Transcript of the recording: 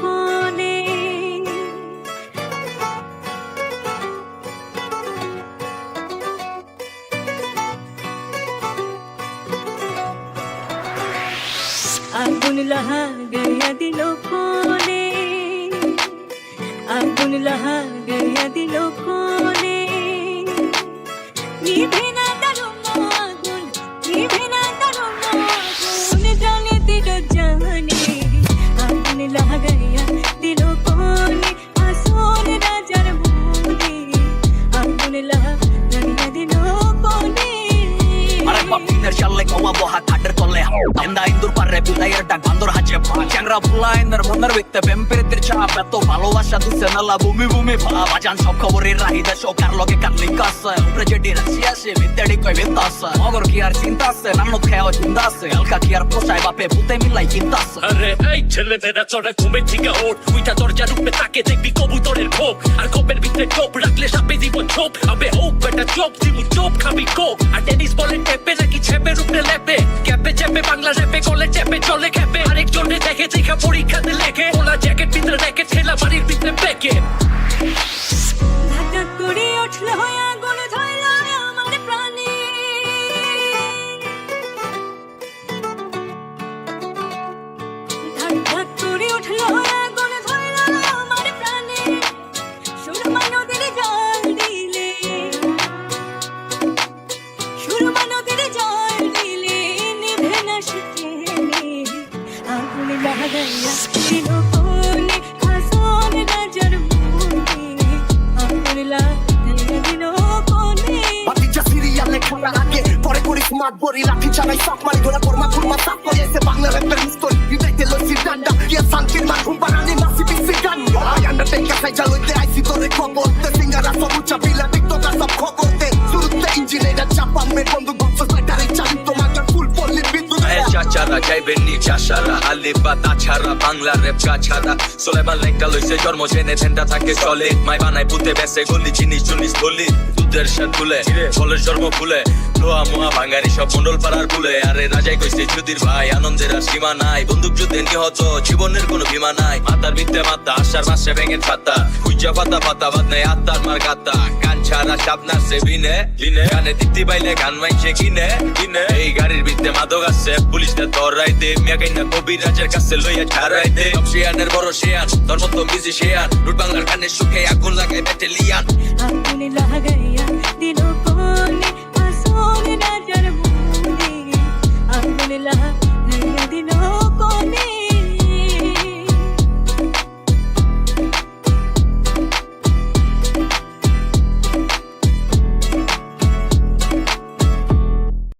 কোলে। আগুন লাহা গয়া দিল কোলে। আগুন লাহা গয়া দিল কোলে। নিভে কমাবো হাত হাটের তলে। এন্দা ইন্দুর পারে বিদায়ের ডাক বান্দর চ্যাংরা মনের ব্যক্তি চাপ এত ভালোবাসা দিছে নালা ভূমি সব খবরের রাহিদা লগে রাশি আসে কই মগর কি আর চিন্তা আছে নান্নত খেয়াও চিন্তা আছে এলকা কি আর পোষায় বাপে পুতে মিলাই চিন্তা আছে আরে এই ছেলেমেয়েরা চড়ে ঘুমের থেকে ওঠ উইটা তাকে দেখবি কবুতরের খোপ আর কোপের ভিতরে টোপ রাখলে সাপে দিব ছোপ আবে হোপ বেটা চোপ দিব চোপ খাবি কোপ আর টেনিস বলের টেপে নাকি ছেপের উপরে লেপে ক্যাপে চেপে বাংলা র্যাপে গলে চেপে চলে খেপে দেখে দেখা পরীক্ষাতে লেখে। ওলা জ্যাকেট ভিতরে রেখে ঠেলা বাড়ির ভিতরে পেকে। স্মার্ট বড়ি লাঠি চালাই সব মারি ধরে পরমা কুরমা সাপ করে এসে বাংলা র্যাপের মিস্তরি বিদাইতে লইছি ডান্ডা ইয়া শান্তির মা ঘুম পাড়ানি, মাসি বিসি গান। আই আন্ডারটেকার সাইজা লইতে আইছি, তোরে খবর। তে সিঙ্গারা সব উচ্চা বিলা, টিকটকার সব খবর। চাচারা যাইবেন নি চাষারা আলি পাতা ছাড়া বাংলা রেপ ছাড়া সোলেমান লেঙ্কা লইছে, জন্ম জেনে ঝেন্ডা থাকে চলে। মাই বানাই পুতে বেসে গলি জিনিস জুনিস বলি দুধের সাথ ফুলে ফলের জন্ম ফুলে লোয়া মোয়া ভাঙ্গারি সব মন্ডল পাড়ার ফুলে আরে রাজাই কইছে যুদির ভাই, আনন্দের আর সীমা নাই। বন্দুক যুদ্ধে নিহত, জীবনের কোনো ভীমা নাই। মাতার বিদ্যে মাতা, আশার মাসে ভেঙে পাতা পাতা বাদ নেই আত্মার মার গাতা গান ছাড়া সাবনার সে বিনে বিনে গানে দিতে পাইলে গান মাইছে কিনে কিনে এই গাড়ির বিদ্যে মাদক আছে পুলিশ না ধরাই দে মিয়া কাইনা কবির রাজের কাছে লইয়া ছাড়াই দে শিয়ানের বড় শিয়ান তোর মতো মিউজিশিয়ান রুট বাংলার গানের সুখে আগুন লাগাই ব্যাটেলিয়ান